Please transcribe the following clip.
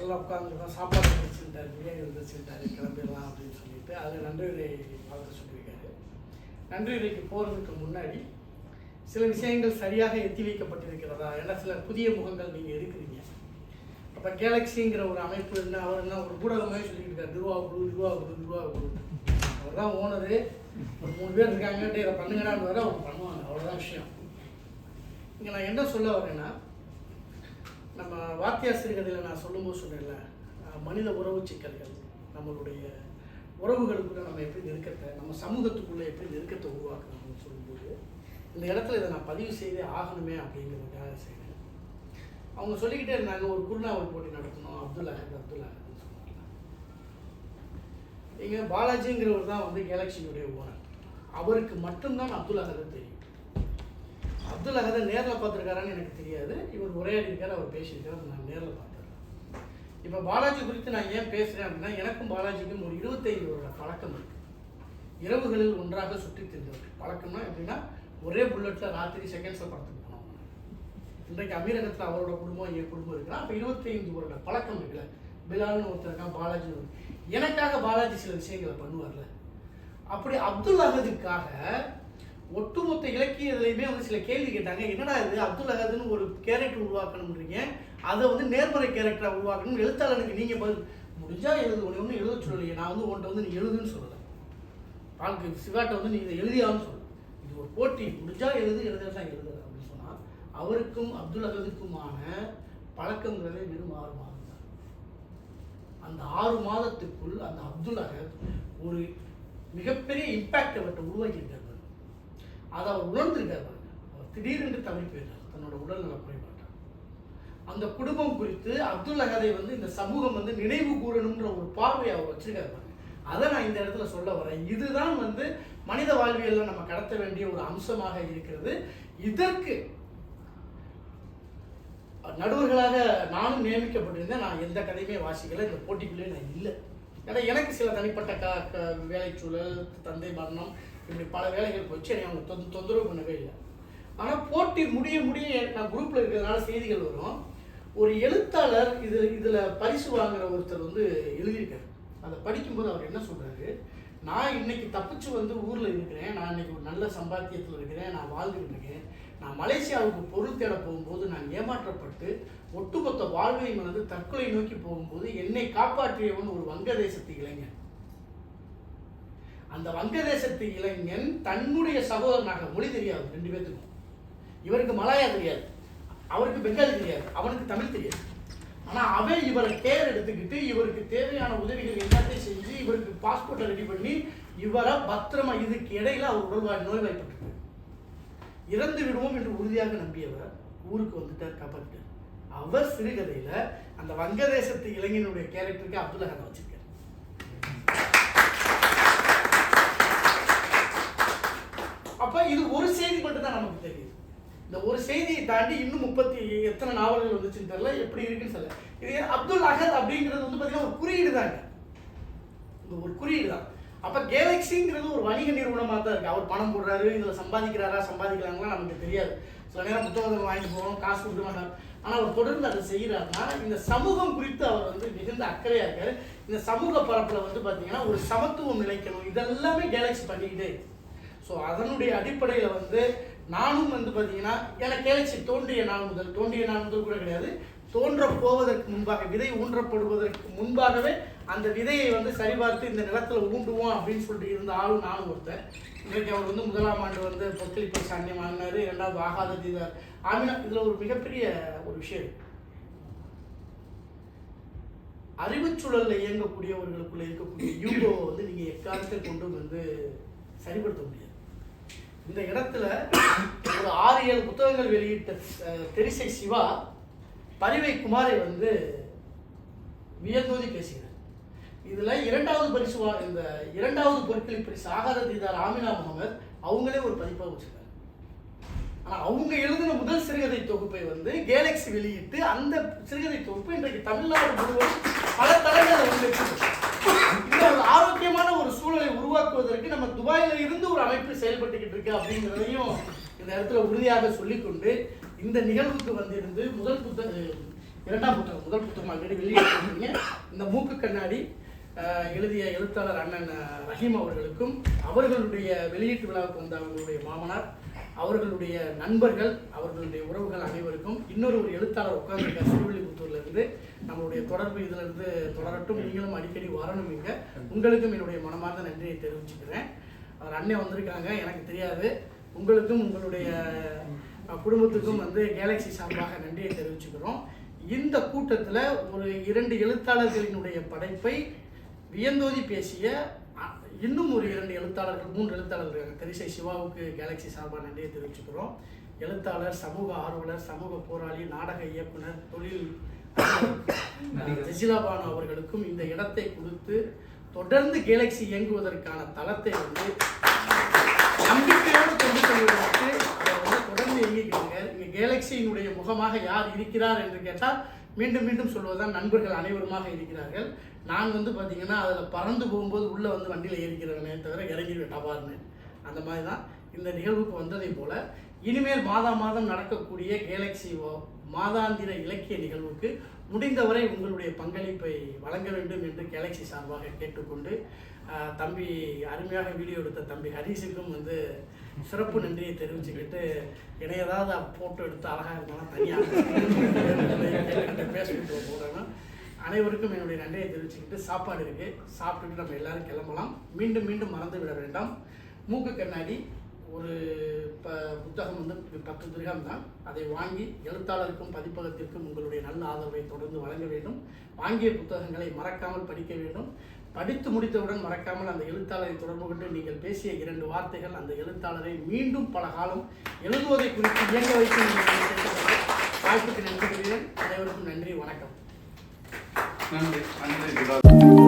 எல்லாம் உட்காந்துருக்கோம் சாப்பாடு வச்சுட்டாரு பிரியாணி வச்சுட்டாரு கிளம்பிடலாம் அப்படின்னு சொல்லிட்டு அதில் நன்றியுரை பார்த்து சொல்லியிருக்காரு. நன்றியுரைக்கு போகிறதுக்கு முன்னாடி சில விஷயங்கள் சரியாக எத்தி வைக்கப்பட்டிருக்கிறதா? ஏன்னா சில புதிய முகங்கள் நீங்கள் இருக்கிறீங்க அப்போ கேலக்ஸிங்கிற ஒரு அமைப்பு என்ன? அவர் என்ன ஒரு ஊடகமே சொல்லிட்டு இருக்காரு நிர்வாக குழு திருவா குழு திருவா குழு அவர் தான் ஓனரு. ஒரு மூணு பேர் இருக்காங்க இதை பண்ணுங்கடான்னு வர அவங்க பண்ணுவாங்க. அவ்வளோதான் விஷயம். இங்கே நான் என்ன சொல்ல வரேன்னா நம்ம வாத்தியாசிரியர்களில் நான் சொல்லும்போது சொன்னேன்ல மனித உறவு சிக்கல்கள் நம்மளுடைய உறவுகளுக்குள்ள நம்ம எப்படி நெருக்கத்தை நம்ம சமூகத்துக்குள்ளே எப்படி நெருக்கத்தை உருவாக்கணும்னு சொல்லும்போது இந்த இடத்துல இதை நான் பதிவு செய்தே ஆகணுமே அப்படிங்கிறதுக்காக செய்கிறேன் அவங்க சொல்லிக்கிட்டே இருந்தாங்க ஒரு குருநாவல் போட்டி நடத்தணும் அப்துல் அஹத் அப்துல் அஹத்னு சொன்னாங்க. இங்கே பாலாஜிங்கிறவர் தான் வந்து கேலக்சியினுடைய ஓனர். அவருக்கு மட்டும்தான் அப்துல் அஹத் தெரியும். அப்துல் அகதை நேரில் பார்த்துருக்காரான்னு எனக்கு தெரியாது. இவர் உரையாடிருக்கார் அவர் பேசியிருக்காரு அதை நான் நேரில் பார்த்துருக்கேன் இப்போ பாலாஜி குறித்து நான் ஏன் பேசுகிறேன் அப்படின்னா எனக்கும் பாலாஜிக்கும் ஒரு இருபத்தைந்து வருட பழக்கம் இருக்குது இரவுகளில் ஒன்றாக சுற்றி திரிந்தவர் பழக்கம்னா எப்படின்னா ஒரே புல்லட்டில் ராத்திரி செகண்ட்ஸில் படத்துக்கு போனோம் இன்றைக்கு அமீரகத்தில் அவரோட குடும்பம் என் குடும்பம் இருக்குன்னா அப்போ இருபத்தைந்து வருட பழக்கம் இருக்குல்ல. பிலால்னு ஒருத்தர் இருக்கான் பாலாஜி எனக்காக பாலாஜி சில விஷயங்களை பண்ணுவார்ல. அப்படி அப்துல் அகதுக்காக ஒட்டுமொத்த இலக்கியத்துலையுமே வந்து சில கேள்வி கேட்டாங்க. என்னடா இது? அப்துல் அகதுன்னு ஒரு கேரக்டர் உருவாக்கணும்ன்றீங்க. அதை வந்து நேர்மறை கேரக்டராக உருவாக்கணும் எழுத்தாளனுக்கு நீங்கள் பதில் முடிஞ்சா எழுது. ஒன்று ஒன்றும் எழுத சொல்லலையே. நான் வந்து உன்ட்ட வந்து நீ எழுதுன்னு சொல்லலை. வாழ்க்கை சிவாட்டை வந்து நீ இதை எழுதியான்னு சொல்லு. இது ஒரு போட்டி. முடிஞ்சா எழுது எழுதா எழுது அப்படின்னு சொன்னால் அவருக்கும் அப்துல் அகதுக்குமான பழக்கங்கிறதே வெறும் ஆறு மாதம் தான். அந்த ஆறு மாதத்துக்குள் அந்த அப்துல் அகத் ஒரு மிகப்பெரிய இம்பாக்ட் அவர்கிட்ட உருவாக்கியிருக்காரு. அதை அவர் உணர்ந்திருக்காரு அவர் திடீரென்று தவறி போயிட்டார். தன்னோட உடல்நல குறைபாட்டார் அந்த குடும்பம் குறித்து அப்துல் அகதை வந்து இந்த சமூகம் வந்து நினைவு கூறணுன்ற ஒரு பார்வையை அவர் வச்சிருக்காரு அதை நான் இந்த இடத்துல சொல்ல வரேன். இதுதான் வந்து மனித வாழ்வியல்ல நம்ம கடத்த வேண்டிய ஒரு அம்சமாக இருக்கிறது. இதற்கு நடுவர்களாக நானும் நியமிக்கப்பட்டிருந்தேன். நான் எந்த கதையுமே வாசிக்கல. இந்த போட்டிக்குள்ளேயே நான் இல்லை. ஏன்னா எனக்கு சில தனிப்பட்ட க வேலைச்சூழல் தந்தை மரணம் இப்படி பல வேலைகள் போச்சு என்னை அவங்க தொந்த தொந்தரவு பண்ணவே இல்லை. ஆனால் போட்டி முடிய முடிய நான் குரூப்பில் இருக்கிறதுனால செய்திகள் வரும். ஒரு எழுத்தாளர் இது இதில் பரிசு வாங்குகிற ஒருத்தர் வந்து எழுதியிருக்காரு. அதை படிக்கும்போது அவர் என்ன சொல்கிறாரு நான் இன்னைக்கு தப்பிச்சு வந்து ஊரில் இருக்கிறேன். நான் இன்னைக்கு ஒரு நல்ல சம்பாத்தியத்தில் இருக்கிறேன். நான் வாழ்ந்துகிட்டு இருக்கேன். நான் மலேசியாவுக்கு பொருள் தேட போகும்போது நான் ஏமாற்றப்பட்டு ஒட்டுமொத்த வாழ்வையும் வந்து தற்கொலை நோக்கி போகும்போது என்னை காப்பாற்றியவன் ஒரு வங்கதேசத்து இளைஞன். அந்த வங்கதேசத்து இளைஞன் தன்னுடைய சகோதரனாக மொழி தெரியாது ரெண்டு பேர்த்துக்கும் இவருக்கு மலாயா தெரியாது. அவருக்கு பெங்காலி தெரியாது. அவனுக்கு தமிழ் தெரியாது. ஆனா அவன் இவரை கேர் எடுத்துக்கிட்டு இவருக்கு தேவையான உதவிகள் என்ன இவருக்கு பாஸ்போர்ட்டை ரெடி பண்ணி இவரை பத்திரமா இதுக்கு இடையில அவர் உடல்வாய் நோய்வாய்ப்பட்டு இறந்து விடுவோம் என்று உறுதியாக நம்பியவர் ஊருக்கு வந்துட்டார் காப்பாற்றிட்டார் அவர் சிறுகதையில அந்த வங்கதேசத்து இளைஞனுடைய கேரக்டருக்கு அப்துல் அகமது வச்சிருக்காரு. அப்ப இது ஒரு செய்தி மட்டும் தான் நமக்கு தெரியுது. இந்த ஒரு செய்தியை தாண்டி இன்னும் முப்பத்தி எத்தனை நாவல்கள் வந்துச்சுன்னு தெரியல எப்படி இருக்குன்னு சொல்ல இது அப்துல் அகத் அப்படிங்கிறது வந்து பார்த்தீங்கன்னா ஒரு குறியீடு தாங்க ஒரு குறியீடு தான். அப்போ கேலக்சிங்கிறது ஒரு வணிக நிறுவனமாக தான் இருக்குது அவர் பணம் போடுறாரு இதில் சம்பாதிக்கிறாரா சம்பாதிக்கிறாங்களா நமக்கு தெரியாது. சில நேரம் புத்தகத்தை வாங்கிட்டு போகிறோம் காசு கொடுக்க மாட்டார். ஆனால் அவர் தொடர்ந்து அதை செய்கிறாருன்னா இந்த சமூகம் குறித்து அவர் வந்து மிகுந்த அக்கறையாக இருக்காரு. இந்த சமூக பரப்பில் வந்து பார்த்தீங்கன்னா ஒரு சமத்துவம் நிலைக்கணும். இதெல்லாமே கேலக்சி பண்ணிக்கிட்டே ஸோ அதனுடைய அடிப்படையில் வந்து நானும் வந்து பார்த்தீங்கன்னா எனக்கு கேலக்சி தோன்றிய நாள் முதல் தோன்றிய நாள் முதல் கூட கிடையாது. தோன்ற போவதற்கு முன்பாக விதை ஊன்றப்படுவதற்கு முன்பாகவே அந்த விதையை வந்து சரிபார்த்து இந்த நிலத்துல ஊண்டுவோம் அப்படின்னு சொல்லிட்டு இருந்த ஆளும் நானும் ஒருத்தன். இன்றைக்கு அவர் வந்து முதலாம் ஆண்டு வந்து பொக்கிலிப்பை சாண்டியம் ஆனார் இரண்டாவது ஆகாத தீதார் ஆமினா இதுல ஒரு மிகப்பெரிய ஒரு விஷயம் அறிவுச்சூழலில் அறிவுச்சூழல்ல இயங்கக்கூடியவர்களுக்குள்ள இருக்கக்கூடிய யூகோ வந்து நீங்க எக்காலத்தை கொண்டு வந்து சரிப்படுத்த முடியாது. இந்த இடத்துல ஒரு ஆறு ஏழு புத்தகங்கள் வெளியிட்ட தெரிசை சிவா பரிவை குமாரை வந்து வியந்தூதி பேசுகிறார். இதில் இரண்டாவது பரிசு இந்த இரண்டாவது பொருட்களை பரிசு ஆகாத தீதார் ஆமினா முகமது அவங்களே ஒரு பதிப்பாக வச்சுருக்காரு. ஆனால் அவங்க எழுதின முதல் சிறுகதை தொகுப்பை வந்து கேலக்ஸி வெளியிட்டு அந்த சிறுகதை தொகுப்பு இன்றைக்கு தமிழ்நாடு முழுவதும் பல தளங்களை இந்த ஒரு ஆரோக்கியமான ஒரு சூழலை உருவாக்குவதற்கு நம்ம துபாயில இருந்து ஒரு அமைப்பு செயல்பட்டுக்கிட்டு இருக்கு அப்படிங்கிறதையும் இந்த இடத்துல உறுதியாக சொல்லிக்கொண்டு இந்த நிகழ்வுக்கு வந்திருந்து முதல் புத்தக இரண்டாம் புத்தகம் முதல் புத்தகம் ஆல்ரெடி வெளியிட்டிருக்கீங்க இந்த மூக்கு கண்ணாடி எழுதிய எழுத்தாளர் அண்ணன் ரஹீம் அவர்களுக்கும் அவர்களுடைய வெளியீட்டு விழாவுக்கு வந்த அவர்களுடைய மாமனார் அவர்களுடைய நண்பர்கள் அவர்களுடைய உறவுகள் அனைவருக்கும் இன்னொரு ஒரு எழுத்தாளர் உட்கார்ந்துருக்கார் திருவள்ளிபுத்தூர்லேருந்து. நம்மளுடைய தொடர்பு இதிலிருந்து தொடரட்டும். நீங்களும் அடிக்கடி வரணும் இங்கே. உங்களுக்கும் என்னுடைய மனமார்ந்த நன்றியை தெரிவிச்சுக்கிறேன். அவர் அண்ணன் வந்திருக்காங்க எனக்கு தெரியாது. உங்களுக்கும் உங்களுடைய குடும்பத்துக்கும் வந்து கேலக்ஸி சார்பாக நன்றியை தெரிவிச்சுக்கிறோம். இந்த கூட்டத்தில் ஒரு இரண்டு எழுத்தாளர்களினுடைய படைப்பை வியந்தோதி பேசிய இன்னும் ஒரு இரண்டு எழுத்தாளர்கள் மூன்று எழுத்தாளர்கள் தெரிசை சிவாவுக்கு கேலக்ஸி சார்பாக நன்றியை தெரிவிச்சுக்கிறோம். எழுத்தாளர் சமூக ஆர்வலர் சமூக போராளி நாடக இயக்குனர் தொழில் ஜெசிலா பானு அவர்களுக்கும் இந்த இடத்தை கொடுத்து தொடர்ந்து கேலக்ஸி இயங்குவதற்கான தளத்தை வந்து நம்பிக்கையோடு கொண்டு செல்வதற்கு வந்து தொடர்ந்து இயங்கிக்கிறாங்க இங்கே கேலக்சியினுடைய முகமாக யார் இருக்கிறார் என்று கேட்டால் மீண்டும் மீண்டும் சொல்வதுதான் நண்பர்கள் அனைவருமாக இருக்கிறார்கள். நான் வந்து பார்த்தீங்கன்னா அதில் பறந்து போகும்போது உள்ளே வந்து வண்டியில் ஏறிக்கிறவனே தவிர இறங்கிடுவேன் டபார்னு அந்த மாதிரி தான் இந்த நிகழ்வுக்கு வந்ததை போல் இனிமேல் மாதம் மாதம் நடக்கக்கூடிய கேலக்சி மாதாந்திர இலக்கிய நிகழ்வுக்கு முடிந்தவரை உங்களுடைய பங்களிப்பை வழங்க வேண்டும் என்று கேலக்சி சார்பாக கேட்டுக்கொண்டு தம்பி அருமையாக வீடியோ எடுத்த தம்பி ஹரிஸுக்கும் வந்து சிறப்பு நன்றியை தெரிவிச்சுக்கிட்டு என்னை ஏதாவது ஃபோட்டோ எடுத்து அழகாக இருந்தாலும் தனியாக பேசிக்கிட்டு போடணும் அனைவருக்கும் என்னுடைய நன்றியை தெரிவிச்சுக்கிட்டு சாப்பாடு இருக்கு. சாப்பிட்டுட்டு நம்ம எல்லாரும் கிளம்பலாம். மீண்டும் மீண்டும் மறந்து விட வேண்டாம். மூக்கு கண்ணாடி ஒரு ப புத்தகம் வந்து பத்து திருகம் தான் அதை வாங்கி எழுத்தாளருக்கும் பதிப்பகத்திற்கும் உங்களுடைய நல்ல ஆதரவை தொடர்ந்து வழங்க வேண்டும். வாங்கிய புத்தகங்களை மறக்காமல் படிக்க வேண்டும். படித்து முடித்தவுடன் மறக்காமல் அந்த எழுத்தாளரை தொடர்பு கொண்டு நீங்கள் பேசிய இரண்டு வார்த்தைகள் அந்த எழுத்தாளரை மீண்டும் பல காலம் எழுதுவதை குறித்து இயங்க வைக்கும் வாய்ப்புக்கு நன்றி அனைவருக்கும் நன்றி வணக்கம். நன்றி. நன்றி